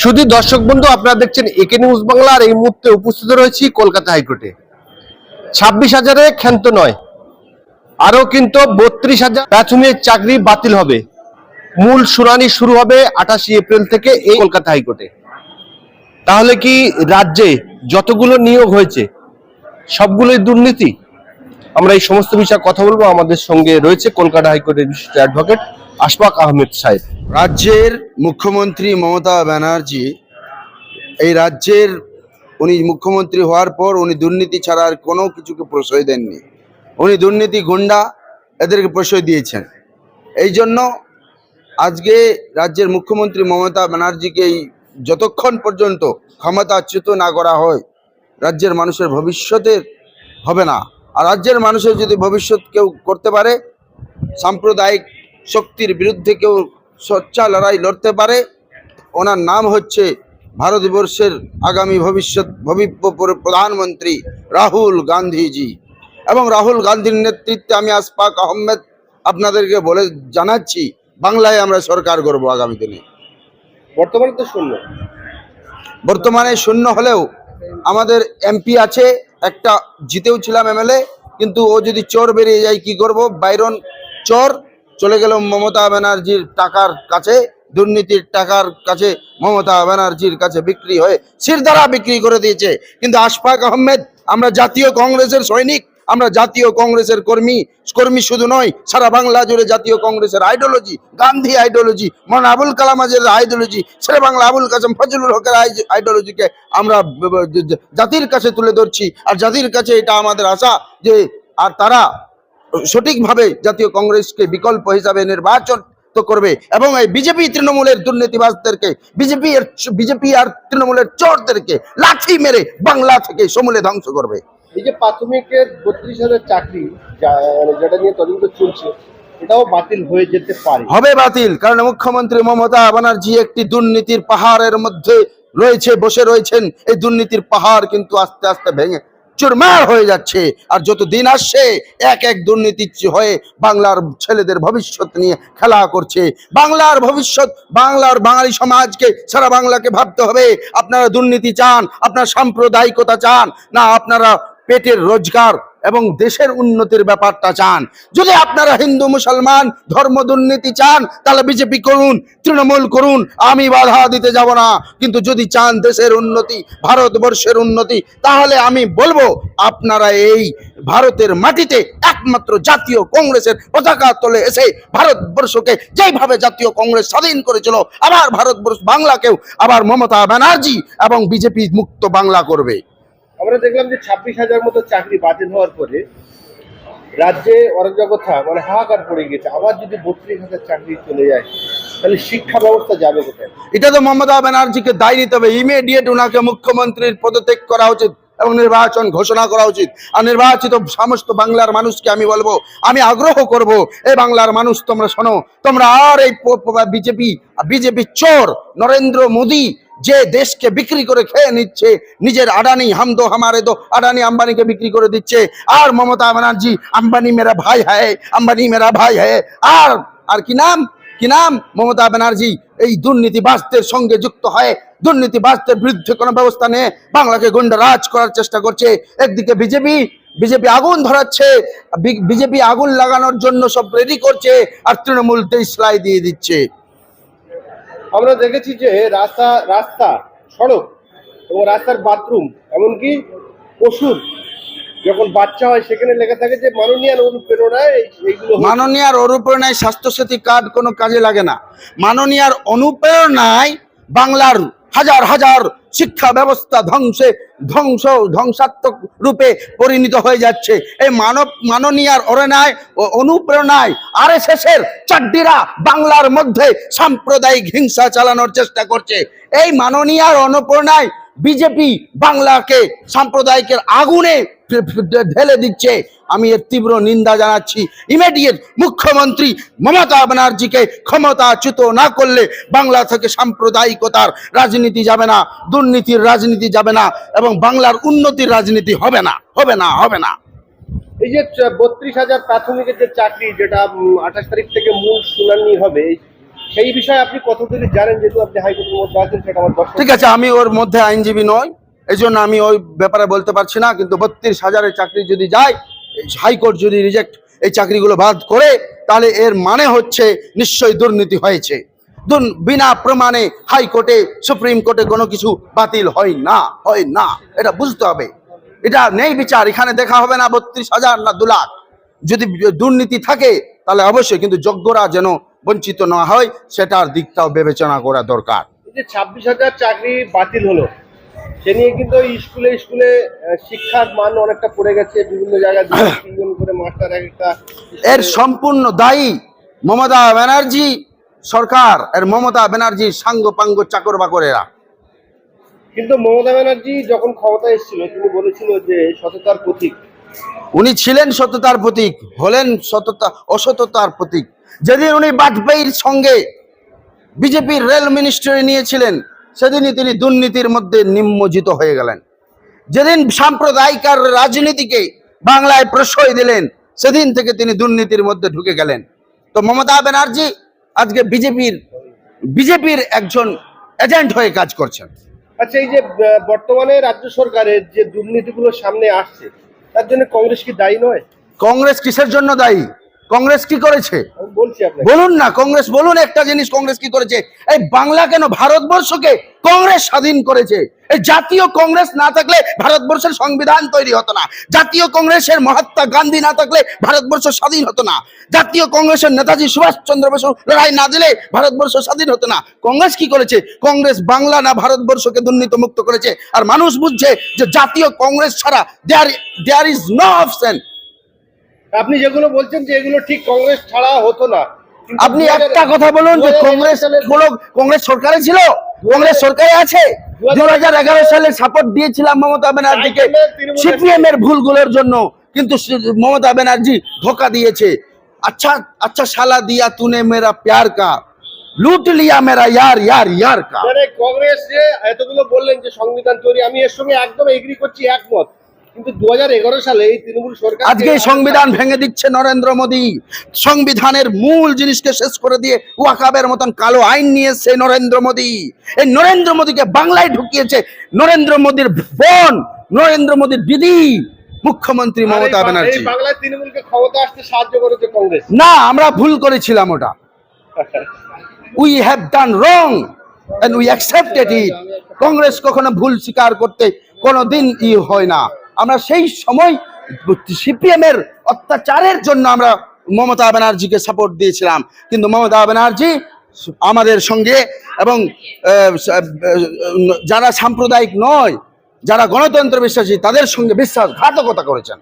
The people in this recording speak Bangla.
শুধু দর্শক বন্ধু, আপনারা দেখছেন একে নিউজ বাংলা, আর এই মুহূর্তে উপস্থিত রয়েছি কলকাতা হাইকোর্টে। ছাব্বিশ হাজারে ক্ষান্ত নয় আরও কিন্তু বত্রিশ হাজার প্রাথমিক চাকরি বাতিল হবে। মূল শুনানি শুরু হবে আঠাশি এপ্রিল থেকে এই কলকাতা হাইকোর্টে। তাহলে কি রাজ্যে যতগুলো নিয়োগ হয়েছে, সবগুলোই দুর্নীতি? আমরা এই সমস্ত বিষয়ে কথা বলব। আমাদের সঙ্গে রয়েছে কলকাতা হাইকোর্টের বিশিষ্ট অ্যাডভোকেট আশফাক আহমেদ সাহেব। রাজ্যের মুখ্যমন্ত্রী মমতা ব্যানার্জি, এই রাজ্যের উনি মুখ্যমন্ত্রী হওয়ার পর উনি দুর্নীতি ছাড়া আর কোনো কিছুকে প্রশ্রয় দেননি। উনি দুর্নীতি গুন্ডা, এদেরকে প্রশ্রয় দিয়েছেন। এই জন্য আজকে রাজ্যের মুখ্যমন্ত্রী মমতা ব্যানার্জিকে এই যতক্ষণ পর্যন্ত ক্ষমতাচ্যুত না করা হয়, রাজ্যের মানুষের ভবিষ্যতের হবে না। আর রাজ্যের মানুষের যদি ভবিষ্যৎ কেউ করতে পারে সাম্প্রদায়িক শক্তির বিরুদ্ধে কেউ সোচ্চা লড়াই লড়তে পারে ওনার নাম হচ্ছে ভারতবর্ষের আগামী ভবিষ্যৎ ভবিষ্য প্রধানমন্ত্রী রাহুল গান্ধীজি। এবং রাহুল গান্ধীর নেতৃত্বে আমি আসফাক আহমেদ আপনাদেরকে বলে জানাচ্ছি বাংলায় আমরা সরকার করব আগামী দিনে। বর্তমানে তো শূন্য। বর্তমানে শূন্য হলেও আমাদের এমপি আছে একটা জিতেও ছিলাম এমএলএ কিন্তু ও যদি চোর বেরিয়ে যায়, কি করব? বাইরন চোর চলে গেল মমতা ব্যানার্জির টাকার কাছে, দুর্নীতির টাকার কাছে মমতা ব্যানার্জির কাছে বিক্রি হয়ে শিরদারা বিক্রি করে দিয়েছে। কিন্তু আশফাক আহমেদ, আমরা জাতীয় কংগ্রেসের সৈনিক আমরা জাতীয় কংগ্রেসের কর্মী কর্মী শুধু নয়, সারা বাংলা জুড়ে জাতীয় কংগ্রেসের আইডিওলজি গান্ধী আইডিওলজি মন আবুল কালাম আজের আইডিওলজি শেরে বাংলা আবুল কাসম ফজলুল হকের আইডিওলজিকে আমরা জাতির কাছে তুলে ধরছি। আর জাতির কাছে এটা আমাদের আশা যে, আর তারা সঠিকভাবে জাতীয় কংগ্রেসকে বিকল্প হিসাবে নির্বাচন তো করবে এবং এই বিজেপি তৃণমূলের দুর্নীতিবাজদেরকে, বিজেপি বিজেপি আর তৃণমূলের চোরদেরকে লাঠি মেরে বাংলা থেকে সমূলে ধ্বংস করবে। এই যে প্রাথমিকের বত্রিশ হাজার চাকরি মানে যেটা নিয়ে তদন্ত চলছে হবে বাতিল, কারণ মুখ্যমন্ত্রী মমতা ব্যানার্জি একটি দুর্নীতির পাহাড়ের মধ্যে রয়েছে, বসে রয়েছেন। এই দুর্নীতির পাহাড় কিন্তু আস্তে আস্তে ভেঙে চুরমার হয়ে যাচ্ছে। আর যত দিন আসছে, এক এক দুর্নীতি হয়ে বাংলার ছেলেদের ভবিষ্যৎ নিয়ে খেলা করছে। বাংলার ভবিষ্যৎ, বাংলার বাঙালি সমাজকে সারা বাংলাকে ভাবতে হবে। আপনারা দুর্নীতি চান, আপনার সাম্প্রদায়িকতা চান, না আপনারা পেটের রোজগার এবং দেশের উন্নতির ব্যাপারটা চান। যদি আপনারা হিন্দু, মুসলমান, ধর্ম, দুর্নীতি চান, তাহলে বিজেপি করুন, তৃণমূল করুন, আমি বাধা দিতে যাব না। কিন্তু যদি চান দেশের উন্নতি, ভারতবর্ষের উন্নতি, তাহলে আমি বলব, আপনারা এই ভারতের মাটিতে একমাত্র জাতীয় কংগ্রেসের পতাকা তোলে এসে ভারতবর্ষকে যেইভাবে জাতীয় কংগ্রেস স্বাধীন করেছিল, আবার ভারতবর্ষ বাংলাকেও আবার মমতা ব্যানার্জি এবং বিজেপি মুক্ত বাংলা করবে। আমরা দেখলাম যে ছাব্বিশ হাজার মতো চাকরি বাতিল হওয়ার পরে রাজ্যে অরাজকতা মানে হাহাকার পড়ে গেছে আবার যদি বত্রিশ হাজার চাকরি চলে যায়, তাহলে শিক্ষা ব্যবস্থা যাবে কোথায়? এটা তো মমতা ব্যানার্জিকে দায় নিতে হবে। ইমিডিয়েট ওনাকে মুখ্যমন্ত্রীর পদত্যাগ করা উচিত এবং নির্বাচন ঘোষণা করা উচিত। আর নির্বাচিত সমস্ত বাংলার মানুষকে আমি বলব, আমি আগ্রহ করব, এই বাংলার মানুষ তোমরা শোনো, তোমরা আর এই বিজেপি বিজেপি চোর নরেন্দ্র মোদী যে দেশকে বিক্রি করে খেয়ে নিচ্ছে, নিজের আডানি হামদো হামারে দো, আডানি আম্বানিকে বিক্রি করে দিচ্ছে। আর মমতা ব্যানার্জি, আম্বানি মেরা ভাই হ্যায় আম্বানি মেরা ভাই হ্যায় আর আর কি নাম? কি নাম? মমতা ব্যানার্জি, এই দুর্নীতিবাজদের সঙ্গে যুক্ত হয়ে, দুর্নীতিবাজদের বিরুদ্ধে কোনো ব্যবস্থা নিয়ে বাংলাকে গুন্ডারাজ করার চেষ্টা করছে। একদিকে বিজেপি বিজেপি আগুন ধরাচ্ছে বিজেপি আগুন লাগানোর জন্য সব রেডি করছে, আর তৃণমূল দেশলাই দিয়ে দিচ্ছে। আমরা দেখেছি যে রাস্তা রাস্তা, সড়ক এবং রাস্তার বাথরুম, এমনকি পশুর যখন বাচ্চা হয়, সেখানে লেখা থাকে যে মাননীয় অনুপ্রেরণায় মাননীয় মাননীয়ার অনুপ্রেরণায় স্বাস্থ্যসাথী কার্ড কোনো কাজে লাগে না। মাননীয়ার অনুপ্রেরণায় বাংলার হাজার হাজার শিক্ষা ব্যবস্থা ধ্বংসে, ধ্বংস, ধ্বংসাত্মক রূপে পরিণত হয়ে যাচ্ছে। এই মানব, মাননীয়ার অরণায় ও অনুপ্রেরণায় আর এর চাড্ডিরা বাংলার মধ্যে সাম্প্রদায়িক হিংসা চালানোর চেষ্টা করছে। এই মাননীয়ার অনুপ্রেরণায় বিজেপি বাংলাকে, সাম্প্রদায়িকের আগুনে ঢেলে দিচ্ছে। আমি এর তীব্র নিন্দা জানাচ্ছি। ইমিডিয়েট মুখ্যমন্ত্রী মমতা ব্যানার্জিকে ক্ষমতাচ্যুত না করলে বাংলা থেকে সাম্প্রদায়িকতার রাজনীতি যাবে না, দুর্নীতির রাজনীতি যাবে না এবং বাংলার উন্নতির রাজনীতি হবে না হবে না হবে না। এই যে বত্রিশ হাজার প্রাথমিকের যে চাকরি, যেটা আঠাশ তারিখ থেকে মূল শুনানি হবে সেই বিষয়ে আপনি কতদূর জানেন যেহেতু আপনি হাইকোর্টের মধ্যে আছেন, সেটা আমার ঠিক আছে, আমি ওর মধ্যে আইনজীবী নই, এই আমি ওই ব্যাপারে বলতে পারছি না, কিন্তু বত্রিশ হাজারের চাকরি যদি যায় হাইকোর্ট যদি রিজেক্ট এই চাকরিগুলো বাদ করে, তাহলে এর মানে হচ্ছে নিশ্চয়ই দুর্নীতি হয়েছে। বিনা প্রমাণে হাইকোর্টে সুপ্রিম কোর্টে কোনো কিছু বাতিল হয় না হয় না, এটা বুঝতে হবে। এটা নেই বিচার, এখানে দেখা হবে না বত্রিশ হাজার না দু লাখ। যদি দুর্নীতি থাকে, তাহলে অবশ্যই কিন্তু যোগ্যরা যেন বঞ্চিত না হয় সেটার দিকটাও বিবেচনা করা দরকার। যে ছাব্বিশ হাজার চাকরি বাতিল হলো সে নিয়ে কিন্তু স্কুলে স্কুলে শিক্ষার মান অনেকটা পড়ে গেছে বিভিন্ন জায়গায় তিনজন করে মাস্টার একটা এর সম্পূর্ণ দায়ী মমতা ব্যানার্জি সরকার এর মমতা ব্যানার্জির সাঙ্গ পাঙ্গ চাকর বাকরেরা কিন্তু মমতা ব্যানার্জি যখন ক্ষমতায় এসেছিল তিনি বলেছিল যে সততার প্রতীক। উনি ছিলেন সততার প্রতীক হলেন সততা অসততার প্রতীক। যেদিন উনি বাজপেয়ীর সঙ্গে বিজেপির রেল মিনিস্ট্রি নিয়েছিলেন সেদিনই তিনি দুর্নীতির মধ্যে নিম্নজিত হয়ে গেলেন। যেদিন সাম্প্রদায়িক আর রাজনীতিকে বাংলায় প্রশ্রয় দিলেন সেদিন থেকে তিনি দুর্নীতির মধ্যে ঢুকে গেলেন। তো মমতা ব্যানার্জি আজকে বিজেপির বিজেপির একজন এজেন্ট হয়ে কাজ করছেন। আচ্ছা এই যে বর্তমানে রাজ্য সরকারের যে দুর্নীতিগুলো সামনে আসছে তার জন্য কংগ্রেস কি দায়ী নয়? কংগ্রেস কিসের জন্য দায়ী? কংগ্রেস কি করেছে? বলুন না কংগ্রেস বলুন একটা জিনিস কংগ্রেস কি করেছে। এই বাংলা কেন ভারতবর্ষকে কংগ্রেস স্বাধীন করেছে? এই জাতীয় কংগ্রেস না থাকলে ভারতবর্ষের সংবিধান তৈরি হতো না। জাতীয় কংগ্রেসের মহাত্মা গান্ধী না থাকলে ভারতবর্ষ স্বাধীন হতো না। জাতীয় কংগ্রেসের নেতাজি সুভাষচন্দ্র বসু লড়াই না দিলে ভারতবর্ষ স্বাধীন হতো না। কংগ্রেস কি করেছে? কংগ্রেস বাংলা না ভারতবর্ষকে দুর্নীতি মুক্ত করেছে। আর মানুষ বুঝছে যে জাতীয় কংগ্রেস ছাড়া there there is no option আপনি যেগুলো বলছেন যে এগুলো ঠিক কংগ্রেস ছাড়া হতো না। আপনি একটা কথা বলুন যে কংগ্রেস কোনো কংগ্রেস সরকারে ছিল? কংগ্রেস সরকারে আছে? দু হাজার এগারো সালে সাপোর্ট দিয়েছিলাম মমতা ব্যানার্জিকে। সিপিএম এর ভুলগুলোর জন্য কিন্তু মমতা ব্যানার্জি ধোকা দিয়েছে। আচ্ছা আচ্ছা শালা দিয়া তুনে মেরা প্যার কা। লুট লিয়া মেরা ইয়ার ইয়ার ইয়ার কা। মানে কংগ্রেস যে এতগুলো বললেন যে সংবিধান তৈরি আমি এর সঙ্গে একদম এগ্রি করছি একমত। কিন্তু দু হাজার এগারো সালে এই তৃণমূল সরকার আজকে সংবিধান ভেঙে দিচ্ছে নরেন্দ্র মোদী। সংবিধানের মূল জিনিসকে শেষ করে দিয়ে ওয়াকাবের মতন কালো আইন নিয়ে এসছে নরেন্দ্র মোদী। এই নরেন্দ্র মোদীকে বাংলায় ঢুকিয়েছে নরেন্দ্র মোদীর বোন নরেন্দ্র মোদীর দিদি মুখ্যমন্ত্রী মমতা ব্যানার্জি। বাংলায় তৃণমূলকে ক্ষমতা আসতে সাহায্য করেছে কংগ্রেস। না আমরা ভুল করেছিলাম ওটা। We have done wrong we accepted it Congress কখনো ভুল স্বীকার করতে কোনোদিন ই হয় না। আমরা সেই সময় সিপিএমের অত্যাচারের জন্য আমরা মমতা ব্যানার্জিকে সাপোর্ট দিয়েছিলাম। কিন্তু মমতা ব্যানার্জি আমাদের সঙ্গে এবং যারা সাম্প্রদায়িক নয়, যারা গণতন্ত্র বিশ্বাসী, তাদের সঙ্গে বিশ্বাসঘাতকতা করেছেন।